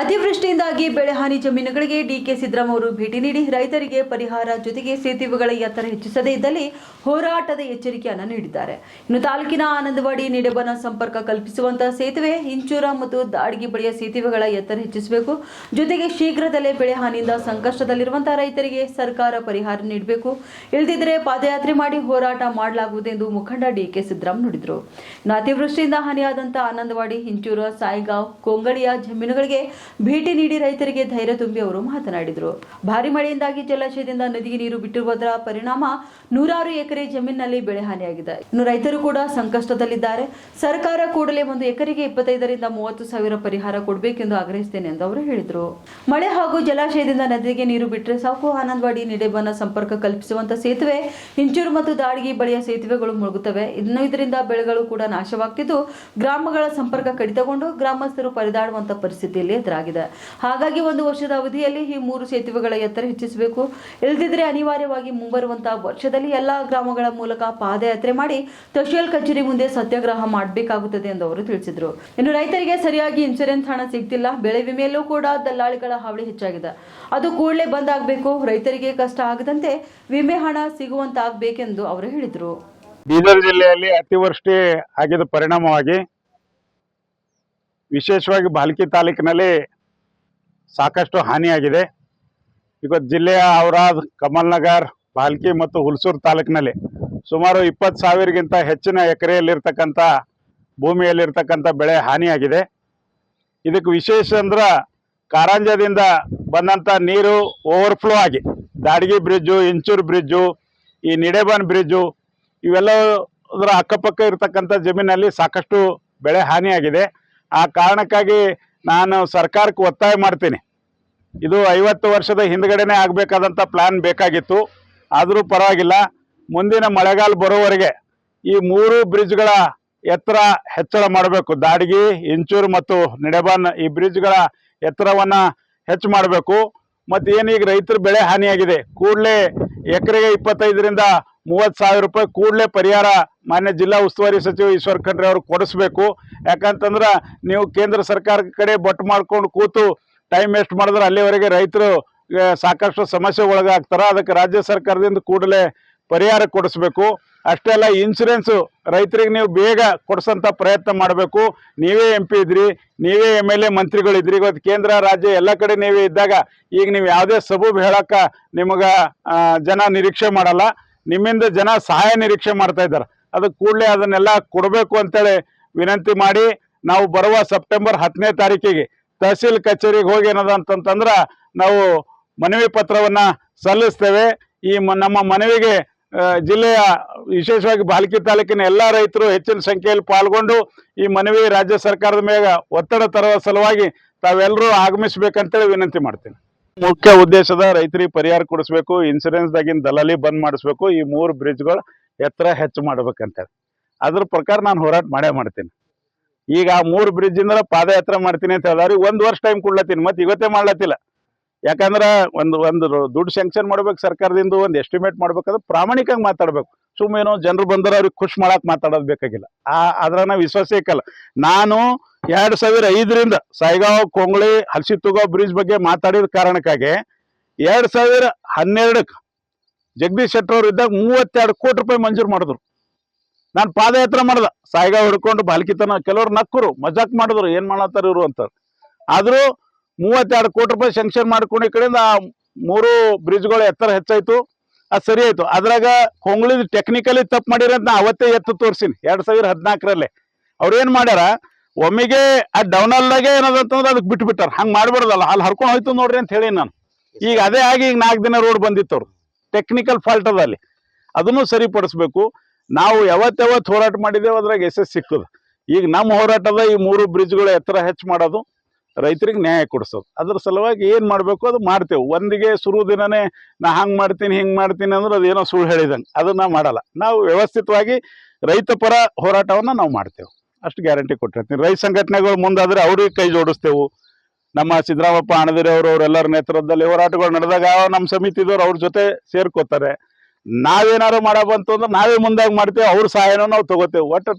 ಅತಿವೃಷ್ಟಿಯಿಂದಾಗಿ ಬೆಳೆಹಾನಿ ಜಮೀನುಗಳಿಗೆ ಡಿಕೆ ಸಿದ್ದರಾಮ ಅವರು ಭೇಟಿ ನೀಡಿ ರೈತರಿಗೆ ಪರಿಹಾರ ಜೊತೆಗೆ ಸೇತುವೆಗಳ ಎತ್ತರ ಹೆಚ್ಚಿಸದೇ ಇದ್ದಲ್ಲಿ ಹೋರಾಟದ ಎಚ್ಚರಿಕೆಯನ್ನು ನೀಡಿದ್ದಾರೆ. ಇನ್ನು ತಾಲೂಕಿನ ಆನಂದವಾಡಿ, ನಿಡೆಬನ ಸಂಪರ್ಕ ಕಲ್ಪಿಸುವಂತಹ ಸೇತುವೆ ಇಂಚೂರ ಮತ್ತು ದಾಡಗಿ ಬಳಿಯ ಸೇತುವೆಗಳ ಎತ್ತರ ಹೆಚ್ಚಿಸಬೇಕು. ಜೊತೆಗೆ ಶೀಘ್ರದಲ್ಲೇ ಬೆಳೆ ಹಾನಿಯಿಂದ ಸಂಕಷ್ಟದಲ್ಲಿರುವಂತಹ ರೈತರಿಗೆ ಸರ್ಕಾರ ಪರಿಹಾರ ನೀಡಬೇಕು. ಇಲ್ಲದಿದ್ದರೆ ಪಾದಯಾತ್ರೆ ಮಾಡಿ ಹೋರಾಟ ಮಾಡಲಾಗುವುದು ಎಂದು ಮುಖಂಡ ಡಿಕೆ ಸಿದ್ದರಾಮ್ ನುಡಿದರು. ಇನ್ನು ಅತಿವೃಷ್ಟಿಯಿಂದ ಹಾನಿಯಾದಂತಹ ಆನಂದವಾಡಿ, ಹಿಂಚೂರ, ಸಾಯಿಗಾಂವ್ ಕೊಂಗಡಿಯ ಜಮೀನುಗಳಿಗೆ ಭೇಟಿ ನೀಡಿ ರೈತರಿಗೆ ಧೈರ್ಯ ತುಂಬಿ ಅವರು ಮಾತನಾಡಿದರು. ಭಾರಿ ಮಳೆಯಿಂದಾಗಿ ಜಲಾಶಯದಿಂದ ನದಿಗೆ ನೀರು ಬಿಟ್ಟಿರುವುದರ ಪರಿಣಾಮ ನೂರಾರು ಎಕರೆ ಜಮೀನಿನಲ್ಲಿ ಬೆಳೆ ಹಾನಿಯಾಗಿದೆ. ಇನ್ನು ರೈತರು ಕೂಡ ಸಂಕಷ್ಟದಲ್ಲಿದ್ದಾರೆ. ಸರ್ಕಾರ ಕೂಡಲೇ ಒಂದು ಎಕರೆಗೆ ಇಪ್ಪತ್ತೈದರಿಂದ ಮೂವತ್ತು ಸಾವಿರ ಪರಿಹಾರ ಕೊಡಬೇಕೆಂದು ಆಗ್ರಹಿಸುತ್ತೇನೆ ಎಂದು ಅವರು ಹೇಳಿದರು. ಮಳೆ ಹಾಗೂ ಜಲಾಶಯದಿಂದ ನದಿಗೆ ನೀರು ಬಿಟ್ಟರೆ ಸಾಕು. ಆನಂದವಾಡಿ ನಿಡೆಬನ ಸಂಪರ್ಕ ಕಲ್ಪಿಸುವಂತ ಸೇತುವೆ, ಹಿಂಚೂರು ಮತ್ತು ದಾಡಿಗೆ ಬಳಿಯ ಸೇತುವೆಗಳು ಮುಳುಗುತ್ತವೆ. ಇನ್ನು ಇದರಿಂದ ಬೆಳೆಗಳು ಕೂಡ ನಾಶವಾಗ್ತಿದ್ದು. ಗ್ರಾಮಗಳ ಸಂಪರ್ಕ ಕಡಿತಗೊಂಡು ಗ್ರಾಮಸ್ಥರು ಪರಿದಾಡುವಂತಹ ಪರಿಸ್ಥಿತಿಯಲ್ಲಿ ಎದುರಾಗಿದೆ. ಹಾಗಾಗಿ ಒಂದು ವರ್ಷದ ಅವಧಿಯಲ್ಲಿ ಈ ಮೂರು ಸೇತುವೆಗಳ ಎತ್ತರ ಹೆಚ್ಚಿಸಬೇಕು. ಇಲ್ಲದಿದ್ದರೆ ಅನಿವಾರ್ಯವಾಗಿ ಮುಂಬರುವಂತಹ ವರ್ಷದಲ್ಲಿ ಎಲ್ಲಾ ಗ್ರಾಮಗಳ ಮೂಲಕ ಪಾದಯಾತ್ರೆ ಮಾಡಿ ತಹಶೀಲ್ ಕಚೇರಿ ಮುಂದೆ ಸತ್ಯಾಗ್ರಹ ಮಾಡಬೇಕಾಗುತ್ತದೆ ಎಂದು ಅವರು ತಿಳಿಸಿದರು. ಇನ್ನು ರೈತರಿಗೆ ಸರಿಯಾಗಿ ಇನ್ಸೂರೆನ್ಸ್ ಹಣ ಸಿಗ್ತಿಲ್ಲ. ಬೆಳೆ ವಿಮೆಯಲ್ಲೂ ಕೂಡ ದಲ್ಲಾಳಿಗಳ ಹಾವಳಿ ಹೆಚ್ಚಾಗಿದೆ. ಅದು ಕೂಡಲೇ ಬಂದಾಗಬೇಕು. ರೈತರಿಗೆ ಕಷ್ಟ ಆಗದಂತೆ ವಿಮೆ ಹಣ ಸಿಗುವಂತಾಗಬೇಕೆಂದು ಅವರು ಹೇಳಿದರು. ಬೀದರ್ ಜಿಲ್ಲೆಯಲ್ಲಿ ಅತಿವೃಷ್ಟಿ ಆಗಿದ ಪರಿಣಾಮವಾಗಿ ವಿಶೇಷವಾಗಿ ಬಾಲ್ಕಿ ತಾಲೂಕಿನಲ್ಲಿ ಸಾಕಷ್ಟು ಹಾನಿಯಾಗಿದೆ. ಇವತ್ತು ಜಿಲ್ಲೆಯ ಔರಾದ್ ಕಮಲ್ನಗರ್ ಬಾಲ್ಕಿ ಮತ್ತು ಹುಲ್ಸೂರು ತಾಲೂಕಿನಲ್ಲಿ ಸುಮಾರು ಇಪ್ಪತ್ತು ಸಾವಿರಗಿಂತ ಹೆಚ್ಚಿನ ಎಕರೆಯಲ್ಲಿರ್ತಕ್ಕಂಥ ಭೂಮಿಯಲ್ಲಿರ್ತಕ್ಕಂಥ ಬೆಳೆ ಹಾನಿಯಾಗಿದೆ. ಇದಕ್ಕೆ ವಿಶೇಷ ಅಂದ್ರೆ ಕಾರಂಜದಿಂದ ಬಂದಂಥ ನೀರು ಓವರ್ಫ್ಲೋ ಆಗಿ. ದಾಡಗಿ ಬ್ರಿಡ್ಜು, ಇಂಚೂರು ಬ್ರಿಡ್ಜು, ಈ ನಿಡೇಬಾನ್ ಬ್ರಿಡ್ಜು ಇವೆಲ್ಲ ಅದರ ಅಕ್ಕಪಕ್ಕ ಇರತಕ್ಕಂಥ ಜಮೀನಲ್ಲಿ ಸಾಕಷ್ಟು ಬೆಳೆ ಹಾನಿಯಾಗಿದೆ. ಆ ಕಾರಣಕ್ಕಾಗಿ ನಾನು ಸರ್ಕಾರಕ್ಕೆ ಒತ್ತಾಯ ಮಾಡ್ತೀನಿ. ಇದು ಐವತ್ತು ವರ್ಷದ ಹಿಂದ್ಗಡೆನೆ ಆಗಬೇಕಾದಂಥ ಪ್ಲಾನ್ ಬೇಕಾಗಿತ್ತು. ಆದರೂ ಪರವಾಗಿಲ್ಲ. ಮುಂದಿನ ಮಳೆಗಾಲ ಬರೋವರೆಗೆ ಈ ಮೂರು ಬ್ರಿಡ್ಜ್ಗಳ ಎತ್ತರ ಹೆಚ್ಚಳ ಮಾಡಬೇಕು. ದಾಡಗಿ, ಇಂಚೂರು ಮತ್ತು ನಿಡೆಬಾನ್ ಈ ಬ್ರಿಡ್ಜ್ಗಳ ಎತ್ತರವನ್ನ ಹೆಚ್ಚು ಮಾಡಬೇಕು. ಮತ್ತು ಏನೀಗ ರೈತರ ಬೆಳೆ ಹಾನಿಯಾಗಿದೆ. ಕೂಡಲೇ ಎಕರೆಗೆ ಇಪ್ಪತ್ತೈದರಿಂದ ಮೂವತ್ತು ಸಾವಿರ ರೂಪಾಯಿ ಕೂಡಲೇ ಪರಿಹಾರ ಮಾನ್ಯ ಜಿಲ್ಲಾ ಉಸ್ತುವಾರಿ ಸಚಿವ ಈಶ್ವರ್ ಖಂಡ್ರೆ ಅವರು ಕೊಡಿಸ್ಬೇಕು. ಯಾಕಂತಂದ್ರೆ ನೀವು ಕೇಂದ್ರ ಸರ್ಕಾರ ಕಡೆ ಬೊಟ್ಟು ಮಾಡ್ಕೊಂಡು ಕೂತು ಟೈಮ್ ವೇಸ್ಟ್ ಮಾಡಿದ್ರೆ ಅಲ್ಲಿವರೆಗೆ ರೈತರು ಸಾಕಷ್ಟು ಸಮಸ್ಯೆ ಒಳಗಾಗ್ತಾರ. ಅದಕ್ಕೆ ರಾಜ್ಯ ಸರ್ಕಾರದಿಂದ ಕೂಡಲೇ ಪರಿಹಾರ ಕೊಡಿಸ್ಬೇಕು. ಅಷ್ಟೇ ಅಲ್ಲ ಇನ್ಸೂರೆನ್ಸು ರೈತರಿಗೆ ನೀವು ಬೇಗ ಕೊಡಿಸೋಂಥ ಪ್ರಯತ್ನ ಮಾಡಬೇಕು. ನೀವೇ ಎಂ ಪಿ ಇದ್ರಿ, ನೀವೇ ಎಂ ಎಲ್ ಎ ಮಂತ್ರಿಗಳಿದ್ರಿ, ಇವತ್ತು ಕೇಂದ್ರ, ರಾಜ್ಯ ಎಲ್ಲ ಕಡೆ ನೀವೇ ಇದ್ದಾಗ ಈಗ ನೀವು ಯಾವುದೇ ಸಬೂಬ್ ಹೇಳಕ್ಕ ನಿಮಗೆ ಜನ ನಿರೀಕ್ಷೆ ಮಾಡಲ್ಲ. ನಿಮ್ಮಿಂದ ಜನ ಸಹಾಯ ನಿರೀಕ್ಷೆ ಮಾಡ್ತಾ ಇದ್ದಾರೆ. ಅದು ಕೂಡಲೇ ಅದನ್ನೆಲ್ಲ ಕೊಡಬೇಕು ಅಂತೇಳಿ ವಿನಂತಿ ಮಾಡಿ ನಾವು ಬರುವ ಸೆಪ್ಟೆಂಬರ್ ಹತ್ತನೇ ತಾರೀಕಿಗೆ ತಹಸೀಲ್ ಕಚೇರಿಗೆ ಹೋಗಿ ಏನದ ಅಂತಂತಂದ್ರೆ ನಾವು ಮನವಿ ಪತ್ರವನ್ನು ಸಲ್ಲಿಸ್ತೇವೆ. ಈ ನಮ್ಮ ಮನವಿಗೆ ಜಿಲ್ಲೆಯ ವಿಶೇಷವಾಗಿ ಬಾಲ್ಕಿ ತಾಲೂಕಿನ ಎಲ್ಲ ರೈತರು ಹೆಚ್ಚಿನ ಸಂಖ್ಯೆಯಲ್ಲಿ ಪಾಲ್ಗೊಂಡು ಈ ಮನವಿ ರಾಜ್ಯ ಸರ್ಕಾರದ ಮೇಲೆ ಒತ್ತಡ ತರುವ ಸಲುವಾಗಿ ತಾವೆಲ್ಲರೂ ಆಗಮಿಸಬೇಕಂತೇಳಿ ವಿನಂತಿ ಮಾಡ್ತೀನಿ. ಮುಖ್ಯ ಉದ್ದೇಶದ ರೈತರಿಗೆ ಪರಿಹಾರ ಕೊಡಿಸ್ಬೇಕು ಇನ್ಸೂರೆನ್ಸ್ದಾಗಿನ ದಲಾಲಿ ಬಂದ್ ಮಾಡಿಸ್ಬೇಕು, ಈ ಮೂರು ಬ್ರಿಡ್ಜ್ಗಳು ಎತ್ತರ ಹೆಚ್ಚು ಮಾಡ್ಬೇಕಂತೇಳಿ. ಅದ್ರ ಪ್ರಕಾರ ನಾನು ಹೋರಾಟ ಮಾಡೇ ಮಾಡ್ತೀನಿ. ಈಗ ಆ ಮೂರು ಬ್ರಿಡ್ಜ್ ಇಂದ ಪಾದಯಾತ್ರೆ ಮಾಡ್ತೀನಿ ಅಂತ ಹೇಳಿದ್ರೆ ಒಂದು ವರ್ಷ ಟೈಮ್ ಕೊಡ್ಲತ್ತೀನಿ, ಮತ್ತೆ ಇವತ್ತೇ ಮಾಡ್ಲತ್ತಿಲ್ಲ. ಯಾಕಂದ್ರ ಒಂದು ಒಂದು ದುಡ್ಡು ಸ್ಯಾಂಕ್ಷನ್ ಮಾಡ್ಬೇಕು, ಸರ್ಕಾರದಿಂದ ಒಂದು ಎಸ್ಟಿಮೇಟ್ ಮಾಡ್ಬೇಕಾದ್ರೆ ಪ್ರಾಮಾಣಿಕವಾಗಿ ಮಾತಾಡ್ಬೇಕು. ಸುಮ್ಮನೆ ಏನೋ ಜನರು ಬಂದ್ರೆ ಅವ್ರಿಗೆ ಖುಷಿ ಮಾಡಕ್ ಮಾತಾಡೋದು ಬೇಕಾಗಿಲ್ಲ. ಆ ಅದ್ರಾಗ ವಿಶ್ವಾಸ ಇಕ್ಕಲ್ಲ. ನಾನು ಎರಡು ಸಾವಿರ ಐದರಿಂದ ಸಾಯಿಗಾವ್, ಕೊಂಗ್ಳಿ ಹಲಸಿತುಗೋ ಬ್ರಿಡ್ಜ್ ಬಗ್ಗೆ ಮಾತಾಡಿದ ಕಾರಣಕ್ಕಾಗಿ ಎರಡ್ ಸಾವಿರ ಹನ್ನೆರಡಕ್ಕೆ ಜಗದೀಶ್ ಶೆಟ್ಟರ್ ಅವರು ಇದ್ದಾಗ ಮೂವತ್ತೆರಡು ಕೋಟಿ ರೂಪಾಯಿ ಮಂಜೂರು ಮಾಡಿದ್ರು. ನಾನು ಪಾದಯಾತ್ರೆ ಮಾಡ್ದ. ಸಾಯಿಗಾವ್ ಹಿಡ್ಕೊಂಡು ಬಾಲ್ಕಿತನ ಕೆಲವ್ರು ನಕ್ಕರು, ಮಜಾಕ್ ಮಾಡಿದ್ರು, ಏನು ಮಾಡತ್ತಾರ ಇವರು ಅಂತ ಆದ್ರೂ ಮೂವತ್ತೆರಡು ಕೋಟಿ ರೂಪಾಯಿ ಸ್ಯಾಂಕ್ಷನ್ ಮಾಡ್ಕೊಂಡು ಈ ಕಡೆಯಿಂದ ಆ ಮೂರು ಬ್ರಿಡ್ಜ್ಗಳು ಎತ್ತರ ಹೆಚ್ಚಾಯ್ತು. ಅದು ಸರಿ ಆಯ್ತು. ಅದ್ರಾಗ ಕೊಂಗ್ಳಿದ್ ಟೆಕ್ನಿಕಲಿ ತಪ್ಪು ಮಾಡಿರ ಅಂತ ನಾ ಅವತ್ತೇ ಎತ್ತು ತೋರ್ಸಿನಿ. ಎರಡು ಸಾವಿರ ಹದಿನಾಲ್ಕರಲ್ಲಿ. ಅವ್ರು ಏನ್ ಮಾಡ್ಯಾರ? ಒಮ್ಮೆಗೆ ಆ ಡೌನಲ್ದಾಗೆ ಏನದಂತಂದ್ರೆ ಅದಕ್ಕೆ ಬಿಟ್ಟು ಬಿಟ್ಟಾರ ಹಂಗ್ ಮಾಡ್ಬಾರ್ದಲ್ಲ ಅಲ್ಲಿ ಹರ್ಕೊಂಡು ಹೋಯ್ತು ನೋಡ್ರಿ ಅಂತ ಹೇಳಿ ನಾನು. ಈಗ ಅದೇ ಆಗಿ ಈಗ ನಾಲ್ಕು ದಿನ ರೋಡ್ ಬಂದಿತ್ತು ಅವ್ರು. ಟೆಕ್ನಿಕಲ್ ಫಾಲ್ಟ್ ಅದ ಅಲ್ಲಿ. ಅದನ್ನು ಸರಿಪಡಿಸ್ಬೇಕು. ನಾವು ಯಾವತ್ತಾವತ್ತು ಯಾವತ್ತು ಹೋರಾಟ ಮಾಡಿದ್ದೇವೆ ಅದ್ರಾಗ ಯಶಸ್ಸು ಸಿಕ್ಕದು. ಈಗ ನಮ್ಮ ಹೋರಾಟದ ಈ ಮೂರು ಬ್ರಿಡ್ಜ್ಗಳು ಎತ್ತರ ಹೆಚ್ಚು ಮಾಡೋದು. ರೈತರಿಗೆ ನ್ಯಾಯ ಕೊಡಿಸೋದು. ಅದ್ರ ಸಲುವಾಗಿ ಏನು ಮಾಡಬೇಕು ಅದು ಮಾಡ್ತೇವೆ. ಒಂದಿಗೆ ಶುರು ದಿನನೇ ನಾ ಹಂಗೆ ಮಾಡ್ತೀನಿ, ಹಿಂಗ್ ಮಾಡ್ತೀನಿ ಅಂದ್ರೆ ಅದೇನೋ ಸುಳ್ಳು ಹೇಳಿದಂಗೆ. ಅದನ್ನ ಮಾಡಲ್ಲ. ನಾವು ವ್ಯವಸ್ಥಿತವಾಗಿ ರೈತ ಪರ ಹೋರಾಟವನ್ನ ನಾವು ಮಾಡ್ತೇವೆ. ಅಷ್ಟು ಗ್ಯಾರಂಟಿ ಕೊಟ್ಟಿರ್ತೀನಿ. ರೈತ ಸಂಘಟನೆಗಳು ಮುಂದಾದರೆ ಅವ್ರಿಗೆ ಕೈ ಜೋಡಿಸ್ತೇವೆ. ನಮ್ಮ ಸಿದ್ದರಾಮಪ್ಪ ಅಣದಿರಿ ಅವರು, ಅವರೆಲ್ಲರ ನೇತೃತ್ವದಲ್ಲಿ ಹೋರಾಟಗಳು ನಡೆದಾಗ ನಮ್ಮ ಸಮಿತಿದವರು ಅವ್ರ ಜೊತೆ ಸೇರ್ಕೋತಾರೆ. ನಾವೇನಾರು ಮಾಡೋ ಬಂತು ಅಂದ್ರೆ ನಾವೇ ಮುಂದಾಗಿ ಮಾಡ್ತೇವೆ. ಅವ್ರ ಸಹಾಯನೂ ನಾವು ತಗೋತೇವೆ. ಒಟ್ಟು